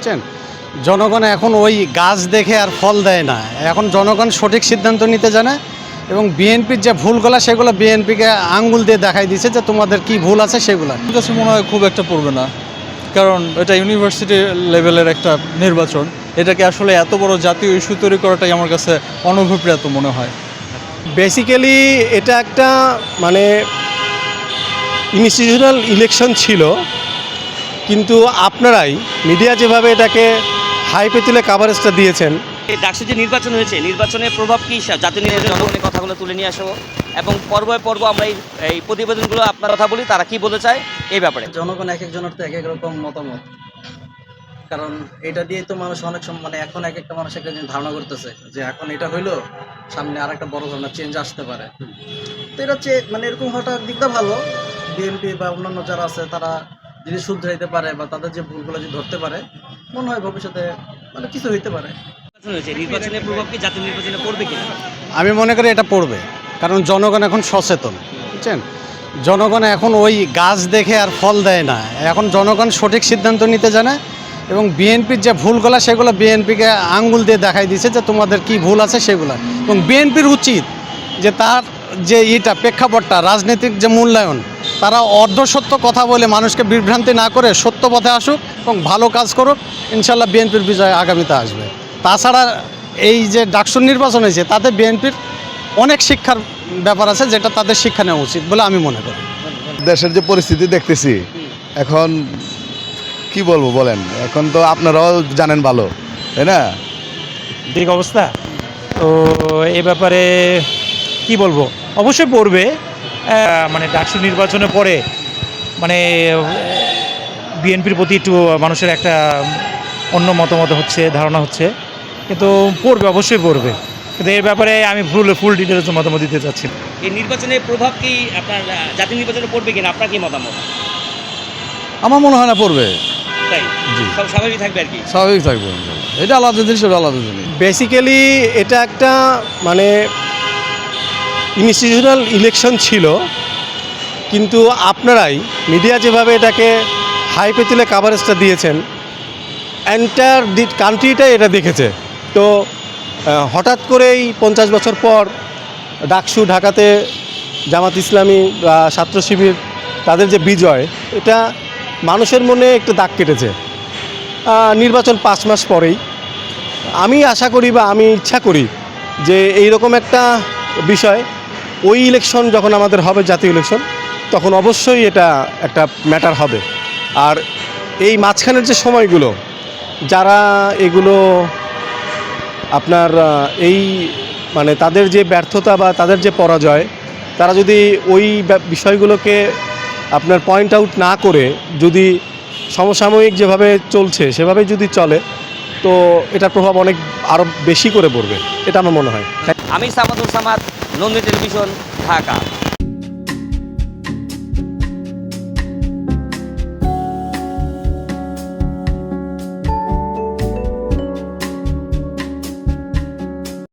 বুঝছেন জনগণ এখন ওই গাছ দেখে আর ফল দেয় না। এখন জনগণ সঠিক সিদ্ধান্ত নিতে জানে এবং বিএনপির যে ভুলগুলো সেগুলো বিএনপিকে আঙ্গুল দিয়ে দেখাই দিছে যে তোমাদের কি ভুল আছে সেগুলো। আমার কাছে মনে হয় খুব একটা পড়বে না। কারণ এটা ইউনিভার্সিটি লেভেলের একটা নির্বাচন। এটাকে আসলে এত বড় জাতীয় ইস্যু তৈরি করাটাই আমার কাছে অনভিপ্রেত মনে হয়। বেসিক্যালি এটা একটা মানে ইনস্টিটিউশনাল ইলেকশন ছিল। কিন্তু আপনারাই মিডিয়া যেভাবে এটাকে হাইপে তুলে কাভারেজটা দিয়েছেন। এই ডাকসু যে নির্বাচন হয়েছে নির্বাচনের প্রভাব কি জাতীয় নির্বাচন জনগণের কথাগুলো তুলে নিয়ে আসব। এবং পর্বে পর্ব আমরা এই এই প্রতিবেদনগুলো আপনার কথা বলি তারা কি বলতে চায় এই ব্যাপারে? জনগণ এক একজনের তো এক এক রকম মতামত। কারণ এটা দিয়ে তো মানুষ অনেক সময় মানে এখন এক একটা মানুষ একটা ধারণা করতেছে যে এখন এটা হইল সামনে আর একটা বড় ধরনের চেঞ্জ আসতে পারে। তো এটা হচ্ছে মানে এরকম হওয়াটা দিকটা ভালো। বিএনপি বা অন্যান্য যারা আছে তারা যদি শুধরাইতে পারে বা তাদের যে ভুলগুলো যদি ধরতে পারে মনে হয় ভবিষ্যতে মানে কিছু হইতে পারে। নির্বাচনের প্রভাব কি জাতীয় নির্বাচনে পড়বে কিনা? আমি মনে করি এটা পড়বে কারণ জনগণ এখন সচেতন বুঝছেন? জনগণ এখন ওই গাছ দেখে আর ফল দেয় না। এখন জনগণ সঠিক সিদ্ধান্ত নিতে জানে এবং বিএনপির যে ভুলগুলো সেগুলো বিএনপিকে আঙ্গুল দিয়ে দেখাই দিছে যে তোমাদের কি ভুল আছে সেগুলো। এবং বিএনপির উচিত যে তার যে ইটা প্রেক্ষাপটটা রাজনৈতিক যে মূল্যায়ন তারা অর্ধসত্য কথা বলে মানুষকে বিভ্রান্তি না করে সত্য পথে আসুক এবং ভালো কাজ করুক ইনশাল্লাহ বিএনপির বিজয় আগামীতে আসবে। তাছাড়া এই যে ডাকসুর নির্বাচন হয়েছে তাতে বিএনপির অনেক শিক্ষার ব্যাপার আছে যেটা তাদের শিক্ষা নেওয়া উচিত বলে আমি মনে করি। দেশের যে পরিস্থিতি দেখতেছি এখন কি বলব বলেন? এখন তো আপনারাও জানেন ভালো তাই না? দিক অবস্থা। তো এ ব্যাপারে কি বলব? অবশ্যই পড়বে। মানে ডাকসু নির্বাচনের পরে মানে বিএনপির প্রতি একটু মানুষের একটা অন্য মতামত হচ্ছে ধারণা হচ্ছে। কিন্তু পড়বে অবশ্যই পড়বে। কিন্তু এর ব্যাপারে আমি ফুল ফুল ডিটেলস মতামত দিতে চাচ্ছি এই নির্বাচনের প্রভাব কি আপনার জাতীয় নির্বাচনে পড়বে কিনা? আপনার কি মতামত? আমার মনে হয় না পড়বে। তাই? সব স্বাভাবিক থাকবে আর কি? স্বাভাবিক থাকবে এটা আলাদা জিনিস আলাদা জিনিস। বেসিক্যালি এটা একটা মানে ইনস্টিটিউশনাল ইলেকশন ছিল, কিন্তু আপনারাই মিডিয়া যেভাবে এটাকে হাইপে তুলে কাভারেজটা দিয়েছেন এন্টার দি কান্ট্রিটাই এটা দেখেছে। তো হঠাৎ করেই পঞ্চাশ বছর পর ডাকসু ঢাকাতে জামাত ইসলামী বা ছাত্র শিবির তাদের যে বিজয়, এটা মানুষের মনে একটু দাগ কেটেছে। নির্বাচন পাঁচ মাস পরেই। আমি আশা করি বা আমি ইচ্ছা করি যে এই রকম একটা বিষয় ওই ইলেকশন যখন আমাদের হবে জাতীয় ইলেকশন তখন অবশ্যই এটা একটা ম্যাটার হবে। আর এই মাঝখানের যে সময়গুলো, যারা এগুলো আপনার এই মানে তাদের যে ব্যর্থতা বা তাদের যে পরাজয়, তারা যদি ওই বিষয়গুলোকে আপনার পয়েন্ট আউট না করে, যদি সমসাময়িক যেভাবে চলছে সেভাবে যদি চলে, তো এটার প্রভাব অনেক আরও বেশি করে পড়বে। এটা আমার মনে হয়। আমি সামাদুল সামাদ নন্দিনী টেলিভিশন ঢাকা।